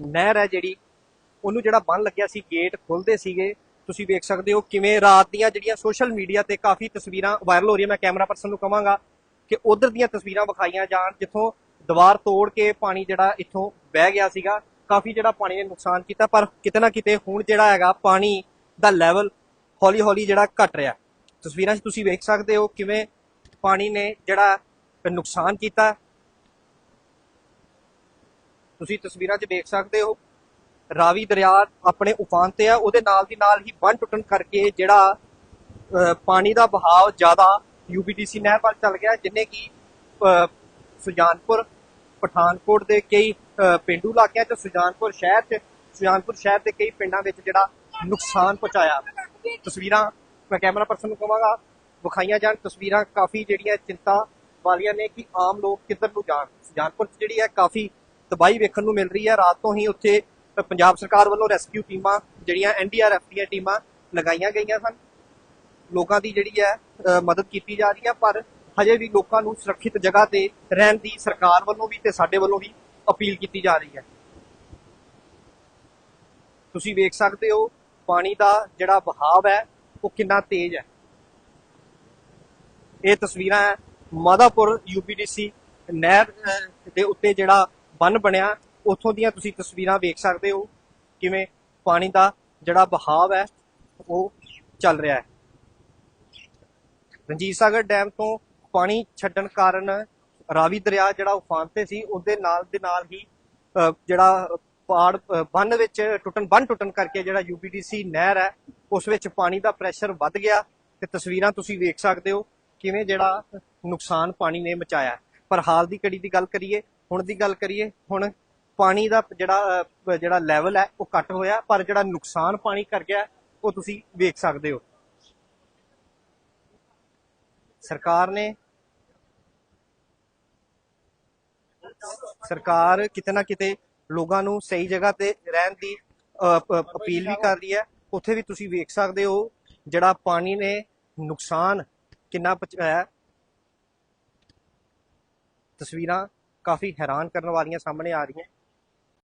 ਨਹਿਰ ਹੈ ਜਿਹੜੀ, ਉਹਨੂੰ ਜਿਹੜਾ ਬੰਨ ਲੱਗਿਆ ਸੀ ਗੇਟ ਖੁੱਲਦੇ ਸੀਗੇ। ਤੁਸੀਂ ਵੇਖ ਸਕਦੇ ਹੋ ਕਿਵੇਂ ਰਾਤ ਦੀਆਂ ਜਿਹੜੀਆਂ ਸੋਸ਼ਲ ਮੀਡੀਆ ਤੇ ਕਾਫੀ ਤਸਵੀਰਾਂ ਵਾਇਰਲ ਹੋ ਰਹੀਆਂ, ਮੈਂ ਕੈਮਰਾ ਪਰਸਨ ਨੂੰ ਕਹਾਂਗਾ ਕਿ ਉਧਰ ਦੀਆਂ ਤਸਵੀਰਾਂ ਵਿਖਾਈਆਂ ਜਾਣ, ਜਿੱਥੋਂ ਦੀਵਾਰ ਤੋੜ ਕੇ ਪਾਣੀ ਜਿਹੜਾ ਇੱਥੋਂ ਵਹਿ ਗਿਆ ਸੀਗਾ। ਕਾਫੀ ਜਿਹੜਾ ਪਾਣੀ ਨੇ ਨੁਕਸਾਨ ਕੀਤਾ, ਪਰ ਕਿਤੇ ਨਾ ਕਿਤੇ ਹੁਣ ਜਿਹੜਾ ਹੈਗਾ ਪਾਣੀ ਦਾ ਲੈਵਲ ਹੌਲੀ ਹੌਲੀ ਜਿਹੜਾ ਘਟ ਰਿਹਾ। ਤਸਵੀਰਾਂ 'ਚ ਤੁਸੀਂ ਵੇਖ ਸਕਦੇ ਹੋ ਕਿਵੇਂ ਪਾਣੀ ਨੇ ਜਿਹੜਾ ਨੁਕਸਾਨ ਕੀਤਾ। ਤੁਸੀਂ ਤਸਵੀਰਾਂ 'ਚ ਦੇਖ ਸਕਦੇ ਹੋ। ਰਾਵੀ ਦਰਿਆ ਆਪਣੇ ਉਫਾਨ ਤੇ ਆ ਉਹਦੇ ਨਾਲ ਦੀ ਨਾਲ ਹੀ ਬੰਨ ਟੁੱਟਣ ਕਰਕੇ ਜਿਹੜਾ ਪਾਣੀ ਦਾ ਬਹਾਵ ਜ਼ਿਆਦਾ ਯੂਬੀਡੀਸੀ ਨਹਿਰ ਵੱਲ ਚੱਲ ਗਿਆ ਜਿੰਨੇ ਕਿ ਸੁਜਾਨਪੁਰ ਪਠਾਨਕੋਟ ਦੇ ਕਈ ਅਹ, ਪੇਂਡੂ ਇਲਾਕਿਆਂ ਤੇ ਸੁਜਾਨਪੁਰ ਸ਼ਹਿਰ 'ਚ ਸੁਜਾਨਪੁਰ ਸ਼ਹਿਰ ਦੇ ਕਈ ਪਿੰਡਾਂ ਵਿੱਚ ਜਿਹੜਾ ਨੁਕਸਾਨ ਪਹੁੰਚਾਇਆ। ਤਸਵੀਰਾਂ ਮੈਂ ਕੈਮਰਾ ਪਰਸਨ ਨੂੰ ਕਹਾਂਗਾ ਵਿਖਾਈਆਂ ਜਾਣ। ਤਸਵੀਰਾਂ ਕਾਫੀ ਜਿਹੜੀਆਂ ਚਿੰਤਾ ਵਾਲੀਆਂ ਨੇ ਕਿ ਆਮ ਲੋਕ ਕਿੱਧਰ ਨੂੰ ਜਾਣ। ਸੁਜਾਨਪੁਰ ਜਿਹੜੀ ਹੈ ਕਾਫੀ ਤਬਾਹੀ ਵੇਖਣ ਨੂੰ ਮਿਲ ਰਹੀ ਹੈ। ਰਾਤ ਤੋਂ ਹੀ ਉੱਥੇ ਪੰਜਾਬ ਸਰਕਾਰ ਵੱਲੋਂ ਰੈਸਕਿਊ ਟੀਮਾਂ, ਜਿਹੜੀਆਂ ਐਨਡੀਆਰਐਫ ਦੀਆਂ ਟੀਮਾਂ ਲਗਾਈਆਂ ਗਈਆਂ ਸਨ। ਲੋਕਾਂ ਦੀ ਜਿਹੜੀ ਹੈ ਮਦਦ ਕੀਤੀ ਜਾ ਰਹੀ ਹੈ, ਪਰ ਹਜੇ ਵੀ ਲੋਕਾਂ ਨੂੰ ਸੁਰੱਖਿਅਤ ਜਗ੍ਹਾ ਤੇ ਰਹਿਣ ਦੀ ਸਰਕਾਰ ਵੱਲੋਂ ਵੀ ਤੇ ਸਾਡੇ ਵੱਲੋਂ ਵੀ ਅਪੀਲ ਕੀਤੀ ਜਾ ਰਹੀ ਹੈ। ਤੁਸੀਂ ਵੇਖ ਸਕਦੇ ਹੋ, ਪਾਣੀ ਦਾ ਜਿਹੜਾ ਵਹਾਅ ਹੈ, ਉਹ ਕਿੰਨਾ ਤੇਜ਼ ਹੈ। ਇਹ ਤਸਵੀਰਾਂ ਹੈ ਮਾਦਾਪੁਰ ਯੂਪੀਡੀਸੀ ਨਹਿਰ ਦੇ ਉੱਤੇ ਜਿਹੜਾ ਬੰਨ ਬਣਿਆ ਉੱਥੋਂ ਦੀਆਂ ਤੁਸੀਂ ਤਸਵੀਰਾਂ ਵੇਖ ਸਕਦੇ ਹੋ ਕਿਵੇਂ ਪਾਣੀ ਦਾ ਜਿਹੜਾ ਬਹਾਵ ਹੈ ਉਹ ਚੱਲ ਰਿਹਾ ਹੈ। ਰਣਜੀਤ ਸਾਗਰ ਡੈਮ ਤੋਂ ਪਾਣੀ ਛੱਡਣ ਕਾਰਨ ਰਾਵੀ ਦਰਿਆ ਜਿਹੜਾ ਉਫਾਨ ਤੇ ਸੀ ਉਹਦੇ ਨਾਲ ਦੇ ਨਾਲ ਹੀ ਅਹ, ਜਿਹੜਾ ਪਾੜ ਬੰਨ ਵਿੱਚ ਟੁੱਟਣ ਬੰਨ ਟੁੱਟਣ ਕਰਕੇ ਜਿਹੜਾ ਯੂਪੀਡੀਸੀ ਨਹਿਰ ਹੈ ਉਸ ਵਿੱਚ ਪਾਣੀ ਦਾ ਪ੍ਰੈਸ਼ਰ ਵੱਧ ਗਿਆ ਤੇ ਤਸਵੀਰਾਂ ਤੁਸੀਂ ਵੇਖ ਸਕਦੇ ਹੋ ਕਿਵੇਂ ਜਿਹੜਾ ਨੁਕਸਾਨ ਪਾਣੀ ਨੇ ਮਚਾਇਆ। ਪਰ ਹਾਲ ਦੀ ਘੜੀ ਦੀ ਗੱਲ ਕਰੀਏ ਹੁਣ ਦੀ ਗੱਲ ਕਰੀਏ ਹੁਣ ਪਾਣੀ ਦਾ ਜਿਹੜਾ ਜਿਹੜਾ ਲੈਵਲ ਹੈ ਉਹ ਘਟ ਹੋਇਆ ਪਰ ਜਿਹੜਾ ਨੁਕਸਾਨ ਪਾਣੀ ਕਰ ਗਿਆ ਉਹ ਤੁਸੀਂ ਵੇਖ ਸਕਦੇ ਹੋ। ਸਰਕਾਰ ਨੇ ਸਰਕਾਰ ਕਿਤੇ ਨਾ ਕਿਤੇ ਲੋਕਾਂ ਨੂੰ ਸਹੀ ਜਗ੍ਹਾ ਤੇ ਰਹਿਣ ਦੀ ਅ, ਅਪੀਲ ਵੀ ਕਰ ਰਹੀ ਹੈ। ਉੱਥੇ ਵੀ ਤੁਸੀਂ ਵੇਖ ਸਕਦੇ ਹੋ ਜਿਹੜਾ ਪਾਣੀ ਨੇ ਨੁਕਸਾਨ ਕਿੰਨਾ ਪਹੁੰਚਾਇਆ। ਤਸਵੀਰਾਂ ਕਾਫੀ ਹੈਰਾਨ ਕਰਨ ਵਾਲੀਆਂ ਸਾਹਮਣੇ ਆ ਰਹੀਆਂ।